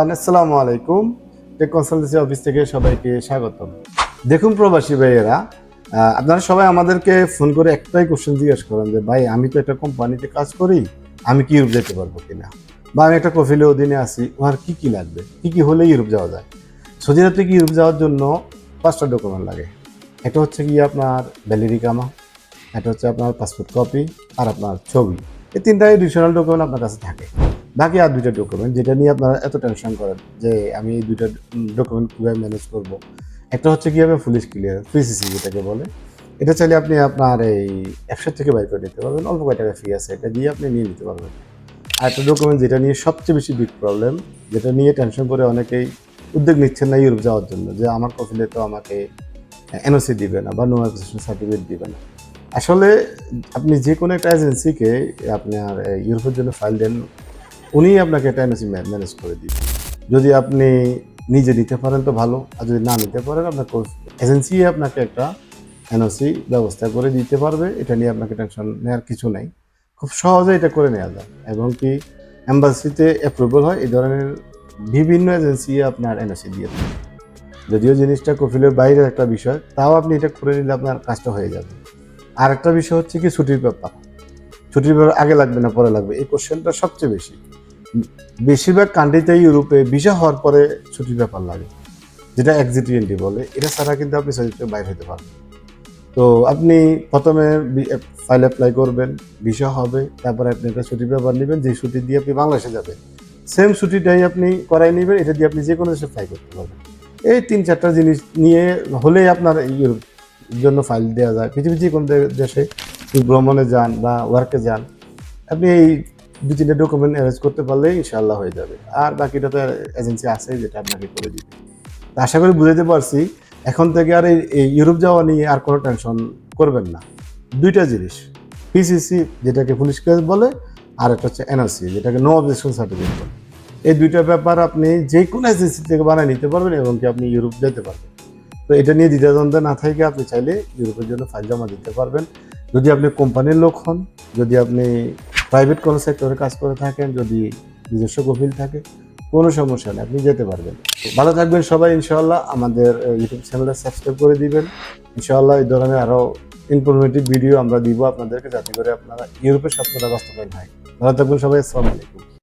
আসসালামু আলাইকুম। Take consultancy office থেকে সবাইকে স্বাগতম। দেখুন প্রবাসী ভাইয়েরা আপনারা সবাই আমাদেরকে ফোন করে একটাই কোশ্চেন জিজ্ঞেস করেন যে, ভাই, আমি তো একটা কোম্পানিতে কাজ করি, আমি কি ইউরোপ যেতে পারব কিনা? বা, আমি একটা কফিলে অধীনে আছি, ওনার কি কি লাগবে? কি কি হলে ইউরোপ যাওয়া যায়? সৌদি আরব থেকে ইউরোপ যাওয়ার জন্য পাঁচটা ডকুমেন্ট লাগে। এটা হচ্ছে কি আপনার ভ্যালিডিকামা এটা হচ্ছে আপনার পাসপোর্ট কপি আর আপনার ছবি। এই তিনটা এডিশনাল ডকুমেন্ট আপনার কাছে থাকে। বাকি আর দুইটা ডকুমেন্ট যেটা নিয়ে আপনারা এত টেনশন করেন যে আমি এই দুইটা ডকুমেন্ট কীভাবে ম্যানেজ করব। একটা হচ্ছে কীভাবে পুলিশ ক্লিয়ার ফ্রিসিসি যেটাকে বলে। এটা চাইলে আপনি আপনার এই অ্যাপসের থেকে বাই করে নিতে পারবেন, অল্প কয় টাকা ফি আছে, এটা দিয়ে আপনি নিয়ে নিতে পারবেন। আর একটা ডকুমেন্ট যেটা নিয়ে সবচেয়ে বেশি বিগ প্রবলেম যেটা নিয়ে টেনশন করে অনেকেই উদ্যোগ নিচ্ছেন না ইউরোপ যাওয়ার জন্য, যে আমার কফিলে তো আমাকে এনওসি দিবে না বা নো অ্যাপ্লিকেশন সার্টিফিকেট দিবে না। আসলে আপনি যে কোনো একটা এজেন্সিকে আপনার ইউরোপের জন্য ফাইল দেন উনি আপনাকে এনওসি ম্যানেজ করে দিবে। যদি আপনি নিজে নিতে পারেন তো ভালো, আর যদি না নিতে পারেন, আপনার এজেন্সি আপনাকে একটা এনওসি ব্যবস্থা করে দিতে পারবে। এটা নিয়ে আপনাকে টেনশন নেওয়ার কিছু নাই। খুব সহজে এটা করে নেওয়া যায়। এবং কি এম্বাসিতে অ্যাপ্রুভাল হয়, এই ধরনের বিভিন্ন এজেন্সি আপনার এনওসি দিয়ে দেবে যদিও জিনিসটা কফিলের বাইরের একটা বিষয়, তাও আপনি এটা করে নিলে আপনার কাজটা হয়ে যাবে। আর একটা বিষয় হচ্ছে কি, ছুটির ব্যাপার। ছুটির ব্যাপার আগে লাগবে না, পরে লাগবে। এই কোশ্চেনটা সবচেয়ে বেশি। বেশিরভাগ কান্ট্রিতে ইউরোপে ভিসা হওয়ার পরে ছুটির ব্যাপার লাগে। যেটা এক্সিট এন্ট্রি বলে, এটা ছাড়া কিন্তু আপনি সৌদি থেকে বাইরে হতে পারবেন তো আপনি প্রথমে ফাইল অ্যাপ্লাই করবেন ভিসা হবে, তারপরে আপনি একটা ছুটির ব্যাপার নেবেন যে ছুটি দিয়ে আপনি বাংলাদেশে যাবেন। সেম ছুটিটাই আপনি করাই নেবেন, এটা দিয়ে আপনি যে কোনো দেশে ফ্লাই করতে পারবেন। এই তিন চারটা জিনিস নিয়ে হলেই আপনার ইউরোপ জন্য ফাইল দেওয়া যায়। পৃথিবীর যে কোনো দেশে, ভ্রমণে যান বা ওয়ার্কে যান, আপনি এই দু তিনটে ডকুমেন্ট অ্যারেঞ্জ করতে পারলেই ইনশাল্লাহ হয়ে যাবে। আর বাকিটা তো এজেন্সি আছে যেটা আপনাকে করে দিবে। আশা করি বুঝাতে পারছি। এখন থেকে আর এই এই ইউরোপ যাওয়া নিয়ে আর কোনো টেনশন করবেন না। দুইটা জিনিস পিসিসি যেটাকে পুলিশ কেস বলে, আর একটা হচ্ছে এনআরসি যেটাকে নো অবজেকশন সার্টিফিকেট বলে। এই দুইটা ব্যাপার আপনি যে কোনো এজেন্সি থেকে বানিয়ে নিতে পারবেন এবং কি আপনি ইউরোপ যেতে পারবেন। তো এটা নিয়ে দ্বিধাদ্বন্দ্ব না থেকে আপনি চাইলে ইউরোপের জন্য ফাইল জমা দিতে পারবেন। যদি আপনি কোম্পানির লোক হন, যদি আপনি প্রাইভেট কোনো সেক্টরে কাজ করে থাকেন, যদি নিজস্ব কফিল থাকে, কোনো সমস্যা নেই, আপনি যেতে পারবেন। ভালো থাকবেন সবাই, ইনশাআল্লাহ। আমাদের ইউটিউব চ্যানেলটা সাবস্ক্রাইব করে দিবেন। ইনশাআল্লাহ এই ধরনের আরও ইনফরমেটিভ ভিডিও আমরা দিব আপনাদেরকে, যাতে করে আপনারা ইউরোপের স্বপ্নটা বাস্তবায়ন হয়। ভালো থাকবেন সবাই, আসসালামু আলাইকুম।